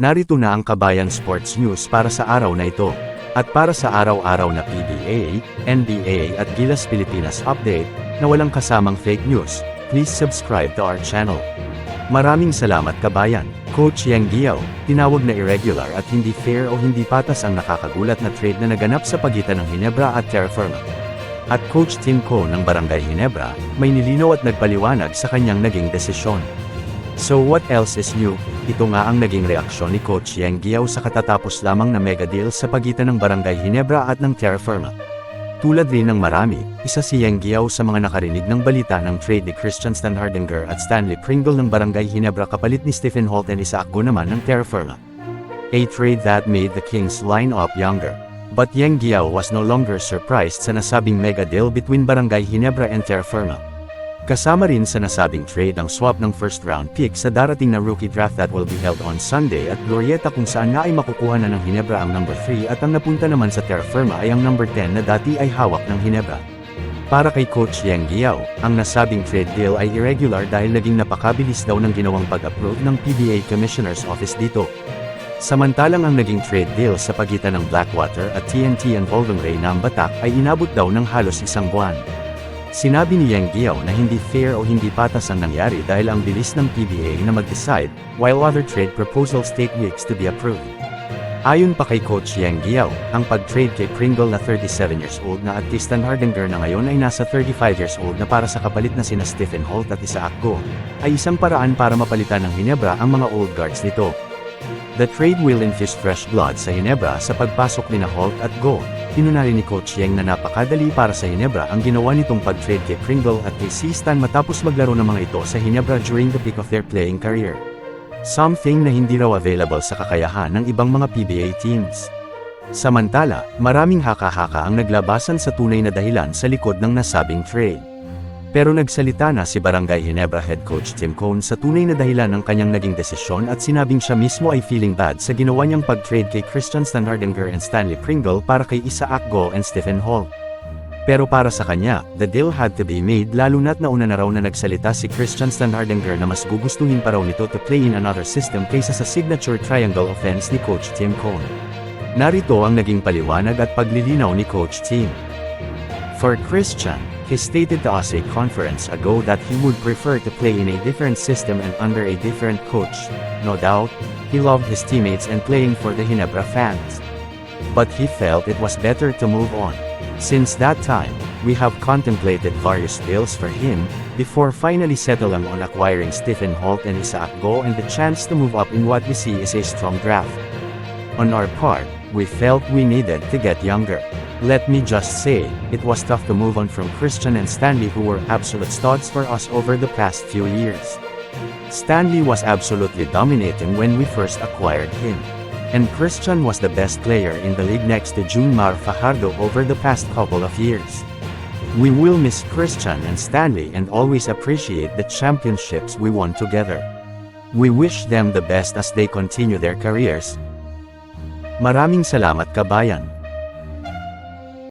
Narito na ang Kabayan Sports News para sa araw na ito. At para sa araw-araw na PBA, NBA at Gilas Pilipinas update, na walang kasamang fake news, please subscribe to our channel. Maraming salamat kabayan. Coach Yang Giao, tinawag na irregular at hindi fair o hindi patas ang nakakagulat na trade na naganap sa pagitan ng Hinebra at Terra Firma. At Coach Tim Ko ng Barangay Hinebra, may nilinaw at nagpaliwanag sa kanyang naging desisyon. So what else is new? Ito nga ang naging reaksyon ni Coach Yang Giao sa katatapos lamang na mega deal sa pagitan ng Barangay Hinebra at ng Terra Firma. Tulad rin ng marami, isa si Yang Giao sa mga nakarinig ng balita ng trade ni Christian Stanhardinger at Stanley Pringle ng Barangay Hinebra kapalit ni Stephen Holt and Isaac Go naman ng Terra Firma. A trade that made the Kings line up younger. But Yang Giao was no longer surprised sa nasabing mega deal between Barangay Hinebra and Terra Firma. Kasama rin sa nasabing trade ang swap ng first round pick sa darating na rookie draft that will be held on Sunday at Glorieta kung saan nga ay makukuha na ng Hinebra ang number 3 at ang napunta naman sa Terra Firma ay ang number 10 na dati ay hawak ng Hinebra. Para kay Coach Yang Giao, ang nasabing trade deal ay irregular dahil naging napakabilis daw ng ginawang pag-approve ng PBA Commissioner's Office dito. Samantalang ang naging trade deal sa pagitan ng Blackwater at TNT and Golden Ray ng Batak ay inabot daw ng halos isang buwan. Sinabi ni Yang Giao na hindi fair o hindi patas ang nangyari dahil ang bilis ng PBA na mag-decide, while other trade proposals take weeks to be approved. Ayon pa kay Coach Yang Giao, ang pag-trade kay Pringle na 37 years old na at Tristan Hardinger na ngayon ay nasa 35 years old na para sa kapalit na sina Stephen Holt at Isaac Go, ay isang paraan para mapalitan ng Hinebra ang mga old guards nito. The trade will infuse fresh blood sa Hinebra sa pagpasok ni na Holt at Go. Tinunari ni Coach Yang na napakadali para sa Hinebra ang ginawa nitong pag-trade kay Pringle at kay C. Stan matapos maglaro ng mga ito sa Hinebra during the peak of their playing career. Something na hindi raw available sa kakayahan ng ibang mga PBA teams. Samantala, maraming haka-haka ang naglabasan sa tunay na dahilan sa likod ng nasabing trade. Pero nagsalita na si Barangay Hinebra head coach Tim Cone sa tunay na dahilan ng kanyang naging desisyon at sinabing siya mismo ay feeling bad sa ginawa niyang pag-trade kay Christian Stanhardinger and Stanley Pringle para kay Isaac Go and Stephen Hall. Pero para sa kanya, the deal had to be made lalo na't nauna na raw na nagsalita si Christian Stanhardinger na mas gugustuhin pa raw nito to play in another system kaysa sa signature triangle offense ni Coach Tim Cone. Narito ang naging paliwanag at paglilinaw ni Coach Tim. For Christian, he stated to us a conference ago that he would prefer to play in a different system and under a different coach. No doubt, he loved his teammates and playing for the Hinebra fans. But he felt it was better to move on. Since that time, we have contemplated various deals for him, before finally settling on acquiring Stephen Holt and Isaac Go and the chance to move up in what we see is a strong draft. On our part, we felt we needed to get younger. Let me just say, it was tough to move on from Christian and Stanley who were absolute studs for us over the past few years. Stanley was absolutely dominating when we first acquired him. And Christian was the best player in the league next to Junmar Fajardo over the past couple of years. We will miss Christian and Stanley and always appreciate the championships we won together. We wish them the best as they continue their careers. Maraming salamat kabayan.